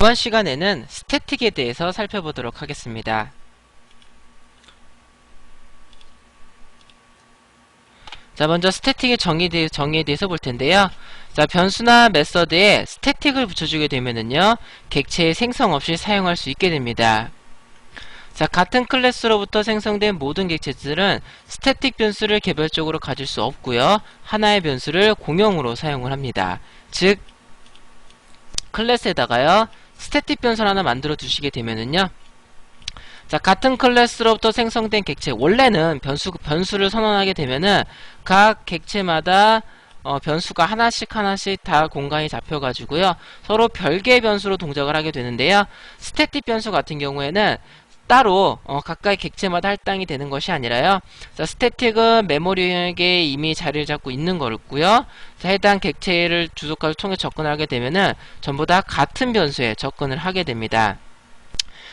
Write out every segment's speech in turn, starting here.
이번 시간에는 스태틱에 대해서 살펴보도록 하겠습니다. 자, 먼저 스태틱의 정의에, 대해, 정의에 대해서 볼 텐데요. 자, 변수나 메서드에 스태틱을 붙여주게 되면은요, 객체의 생성 없이 사용할 수 있게 됩니다. 자, 같은 클래스로부터 생성된 모든 객체들은 스태틱 변수를 개별적으로 가질 수 없고요. 하나의 변수를 공용으로 사용을 합니다. 즉, 클래스에다가요, 스태틱 변수를 하나 만들어 두시게 되면은요, 자, 같은 클래스로부터 생성된 객체, 원래는 변수, 변수를 선언하게 되면은 각 객체마다 어, 변수가 하나씩 하나씩 다 공간이 잡혀가지고요. 서로 별개의 변수로 동작을 하게 되는데요. 스태틱 변수 같은 경우에는 따로 어, 각각의 객체마다 할당이 되는 것이 아니라요. 자, 스태틱은 메모리에 이미 자리를 잡고 있는 거고요. 자, 해당 객체를 주소값을 통해 접근하게 되면은 전부 다 같은 변수에 접근을 하게 됩니다.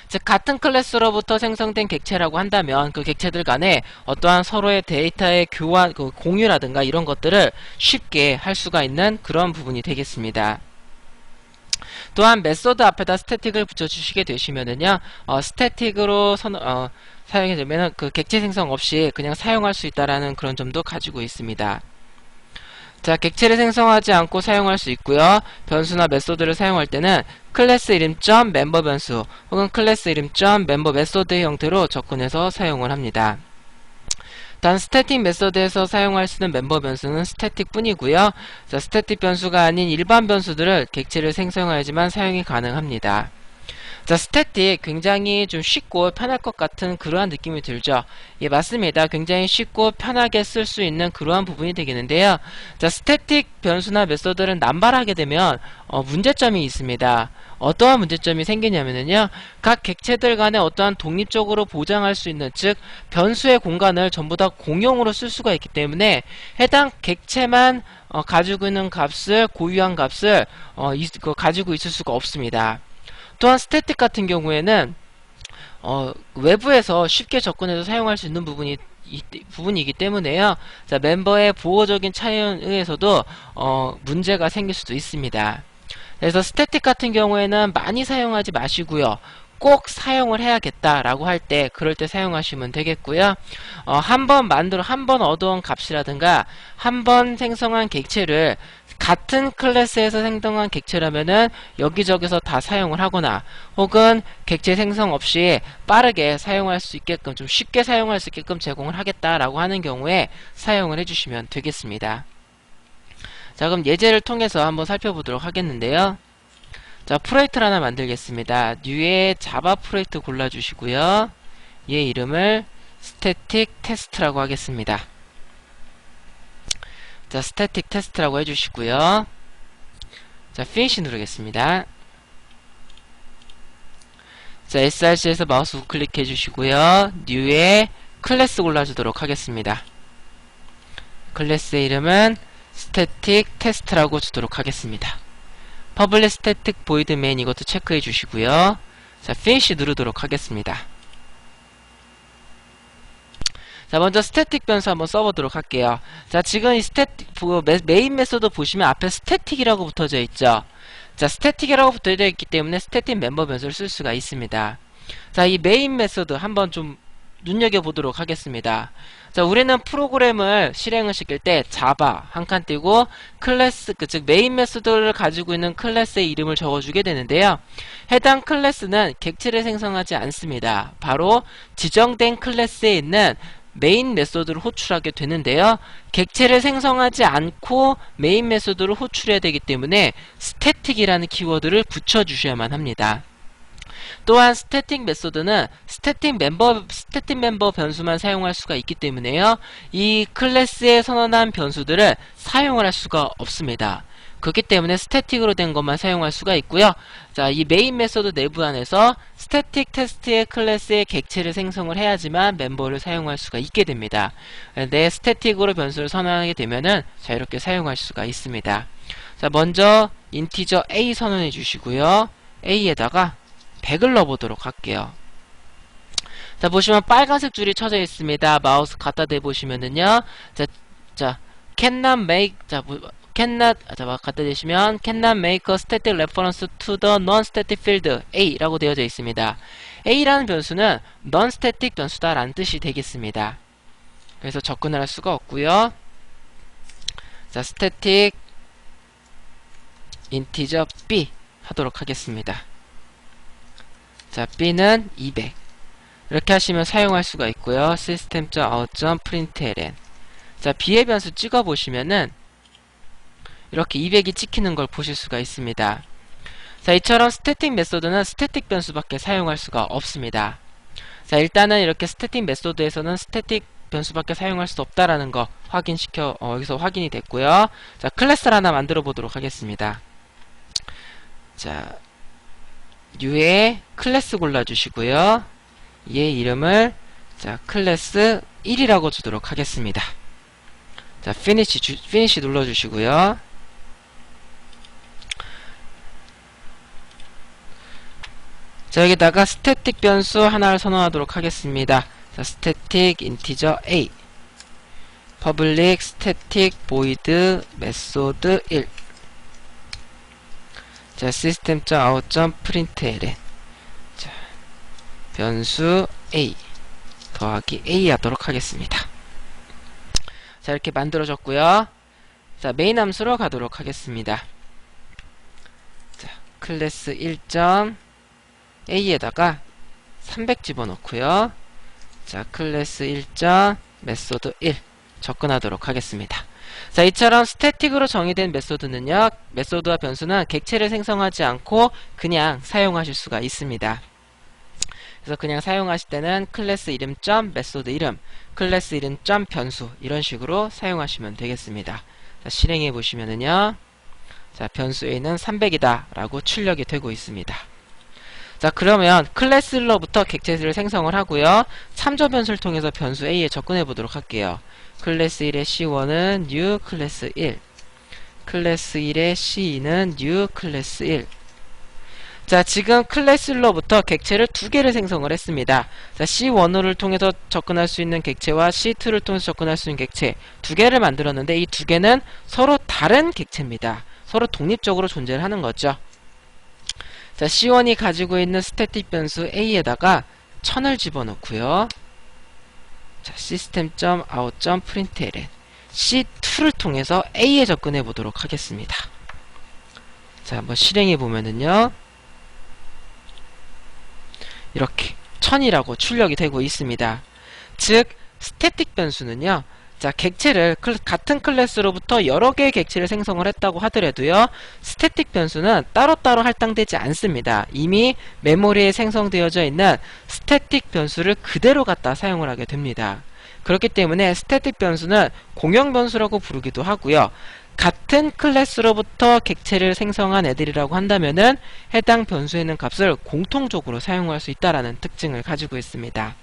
즉 같은 클래스로부터 생성된 객체라고 한다면 그 객체들 간에 어떠한 서로의 데이터의 교환, 그 공유라든가 이런 것들을 쉽게 할 수가 있는 그런 부분이 되겠습니다. 또한 메소드 앞에다 스태틱을 붙여주시게 되시면은요, 어, 스태틱으로 선, 어, 사용이 되면은 그 객체 생성 없이 그냥 사용할 수 있다라는 그런 점도 가지고 있습니다. 자, 객체를 생성하지 않고 사용할 수 있고요. 변수나 메소드를 사용할 때는 클래스 이름 점 멤버 변수 혹은 클래스 이름 점 멤버 메소드 형태로 접근해서 사용을 합니다. 단 스태틱 메소드에서 사용할 수 있는 멤버 변수는 스태틱 뿐이고요. 자, 스태틱 변수가 아닌 일반 변수들을 객체를 생성하야지만 사용이 가능합니다. 자, 스태틱 굉장히 좀 쉽고 편할 것 같은 그러한 느낌이 들죠. 예, 맞습니다. 굉장히 쉽고 편하게 쓸 수 있는 그러한 부분이 되겠는데요. 자, 스태틱 변수나 메소드를 남발하게 되면 어, 문제점이 있습니다. 어떠한 문제점이 생기냐면요. 각 객체들 간에 어떠한 독립적으로 보장할 수 있는 즉 변수의 공간을 전부 다 공용으로 쓸 수가 있기 때문에 해당 객체만 어, 가지고 있는 값을 고유한 값을 어, 이, 그, 가지고 있을 수가 없습니다. 또한 스태틱 같은 경우에는 어, 외부에서 쉽게 접근해서 사용할 수 있는 부분이 이, 부분이기 때문에요. 자, 멤버의 보호적인 차이에 의해서도 어, 문제가 생길 수도 있습니다. 그래서 스태틱 같은 경우에는 많이 사용하지 마시고요. 꼭 사용을 해야겠다라고 할 때 그럴 때 사용하시면 되겠고요. 어, 한 번 만들어 한 번 얻어온 값이라든가 한 번 생성한 객체를 같은 클래스에서 생성한 객체라면은 여기저기서 다 사용을 하거나 혹은 객체 생성 없이 빠르게 사용할 수 있게끔 좀 쉽게 사용할 수 있게끔 제공을 하겠다라고 하는 경우에 사용을 해주시면 되겠습니다. 자 그럼 예제를 통해서 한번 살펴보도록 하겠는데요. 자 프로젝트를 하나 만들겠습니다. 뉴에 자바 프로젝트 골라주시고요. 얘 이름을 스태틱 테스트라고 하겠습니다. 자, 스태틱 테스트라고 해주시고요. 자, 피니시 누르겠습니다. 자, src에서 마우스 우클릭 해주시고요. 뉴에 클래스 골라주도록 하겠습니다. 클래스의 이름은 스태틱 테스트라고 주도록 하겠습니다. 퍼블릭 스태틱 보이드 메인 이것도 체크해 주시고요. 자, 피니시 누르도록 하겠습니다. 자, 먼저 스태틱 변수 한번 써보도록 할게요. 자, 지금 이 스태틱, 메인 메소드 보시면 앞에 스태틱이라고 붙어져 있죠. 자, 스태틱이라고 붙어져 있기 때문에 스태틱 멤버 변수를 쓸 수가 있습니다. 자, 이 메인 메소드 한번 좀 눈여겨보도록 하겠습니다. 자, 우리는 프로그램을 실행을 시킬 때 자바 한 칸 띄고 클래스, 그, 즉 메인 메소드를 가지고 있는 클래스의 이름을 적어주게 되는데요. 해당 클래스는 객체를 생성하지 않습니다. 바로 지정된 클래스에 있는 메인 메소드를 호출하게 되는데요. 객체를 생성하지 않고 메인 메소드를 호출해야 되기 때문에 스태틱이라는 키워드를 붙여주셔야만 합니다. 또한 스태틱 메소드는 스태틱 멤버 스태틱 멤버 변수만 사용할 수가 있기 때문에요. 이 클래스에 선언한 변수들을 사용을 할 수가 없습니다. 그렇기 때문에 스태틱으로 된 것만 사용할 수가 있고요. 자, 이 메인 메소드 내부 안에서 스태틱 테스트의 클래스의 객체를 생성을 해야지만 멤버를 사용할 수가 있게 됩니다. 내 스태틱으로 변수를 선언하게 되면은 자, 이렇게 사용할 수가 있습니다. 자, 먼저 인티저 a 선언해 주시고요. a에다가 100을 넣어보도록 할게요. 자, 보시면 빨간색 줄이 쳐져 있습니다. 마우스 갖다 대보시면은요. 자, 자, cannot make, 자, cannot 자 갖다 대시면 cannot make a static reference to the non-static field A라고 되어져 있습니다. A라는 변수는 non-static 변수다라는 뜻이 되겠습니다. 그래서 접근을 할 수가 없고요. 자, static integer B 하도록 하겠습니다. 자, B는 200. 이렇게 하시면 사용할 수가 있고요. system.out.println 자, B의 변수 찍어 보시면은 이렇게 200이 찍히는 걸 보실 수가 있습니다. 자, 이처럼 스태틱 메소드는 스태틱 변수밖에 사용할 수가 없습니다. 자, 일단은 이렇게 스태틱 메소드에서는 스태틱 변수밖에 사용할 수 없다라는 거 확인시켜 어, 여기서 확인이 됐고요. 자, 클래스를 하나 만들어 보도록 하겠습니다. 자, U에 클래스 골라주시고요. 얘 이름을 자 클래스 1이라고 주도록 하겠습니다. 자, 피니시 주, 피니시 눌러주시고요. 자, 여기다가 스태틱 변수 하나를 선언하도록 하겠습니다. 자, 스태틱 인티저 a public static void method 1 자, system.out.println 자, 변수 a 더하기 a 하도록 하겠습니다. 자, 이렇게 만들어졌고요. 자, 메인 함수로 가도록 하겠습니다. 자, 클래스 1점 a에다가 300 집어넣고요. 자, 클래스 1점 메소드 1 접근하도록 하겠습니다. 자, 이처럼 스태틱으로 정의된 메소드는요. 메소드와 변수는 객체를 생성하지 않고 그냥 사용하실 수가 있습니다. 그래서 그냥 사용하실 때는 클래스 이름 점 메소드 이름, 클래스 이름 점 변수 이런 식으로 사용하시면 되겠습니다. 자, 실행해 보시면은요. 자, 변수 A는 300이다 라고 출력이 되고 있습니다. 자, 그러면 클래스로부터 객체를 생성을 하고요. 참조 변수를 통해서 변수 A에 접근해 보도록 할게요. 클래스 1의 C1은 new 클래스 1 클래스 1의 C2는 new 클래스 1 자, 지금 클래스로부터 객체를 두 개를 생성을 했습니다. 자, C1호를 통해서 접근할 수 있는 객체와 C2를 통해서 접근할 수 있는 객체 두 개를 만들었는데 이 두 개는 서로 다른 객체입니다. 서로 독립적으로 존재를 하는 거죠. 자, C1이 가지고 있는 스태틱 변수 A에다가 1000을 집어넣고요. 자, system.out.println C2를 통해서 A에 접근해 보도록 하겠습니다. 자, 한번 실행해 보면은요. 이렇게 1000이라고 출력이 되고 있습니다. 즉, 스태틱 변수는요. 자, 객체를 클- 같은 클래스로부터 여러 개의 객체를 생성을 했다고 하더라도요. 스태틱 변수는 따로따로 할당되지 않습니다. 이미 메모리에 생성되어져 있는 스태틱 변수를 그대로 갖다 사용을 하게 됩니다. 그렇기 때문에 스태틱 변수는 공용 변수라고 부르기도 하고요. 같은 클래스로부터 객체를 생성한 애들이라고 한다면은 해당 변수에 있는 값을 공통적으로 사용할 수 있다라는 특징을 가지고 있습니다.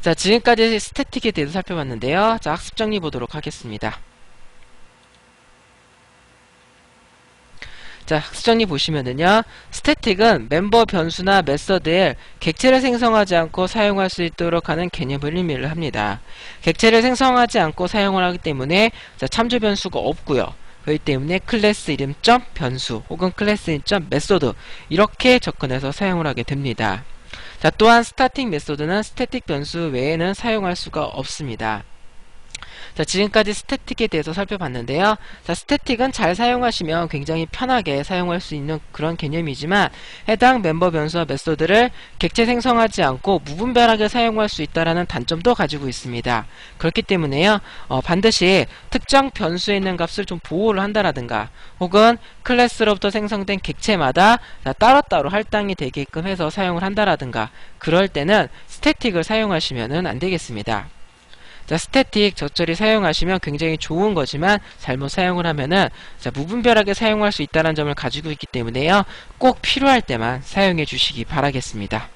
자, 지금까지 스태틱에 대해서 살펴봤는데요. 자, 학습 정리 보도록 하겠습니다. 자, 학습 정리 보시면은요. 스태틱은 멤버 변수나 메서드에 객체를 생성하지 않고 사용할 수 있도록 하는 개념을 의미를 합니다. 객체를 생성하지 않고 사용을 하기 때문에 자, 참조 변수가 없고요. 그렇기 때문에 클래스 이름 점 변수 혹은 클래스 이름 점 메소드 이렇게 접근해서 사용을 하게 됩니다. 자, 또한 스타틱 메소드는 스태틱 변수 외에는 사용할 수가 없습니다. 자, 지금까지 스태틱에 대해서 살펴봤는데요. 자, 스태틱은 잘 사용하시면 굉장히 편하게 사용할 수 있는 그런 개념이지만 해당 멤버 변수와 메소드를 객체 생성하지 않고 무분별하게 사용할 수 있다라는 단점도 가지고 있습니다. 그렇기 때문에요. 어, 반드시 특정 변수에 있는 값을 좀 보호를 한다라든가 혹은 클래스로부터 생성된 객체마다 자, 따로따로 할당이 되게끔 해서 사용을 한다라든가 그럴 때는 스태틱을 사용하시면 안 되겠습니다. 자, 스태틱 적절히 사용하시면 굉장히 좋은 거지만 잘못 사용을 하면은 자, 무분별하게 사용할 수 있다는 점을 가지고 있기 때문에요. 꼭 필요할 때만 사용해 주시기 바라겠습니다.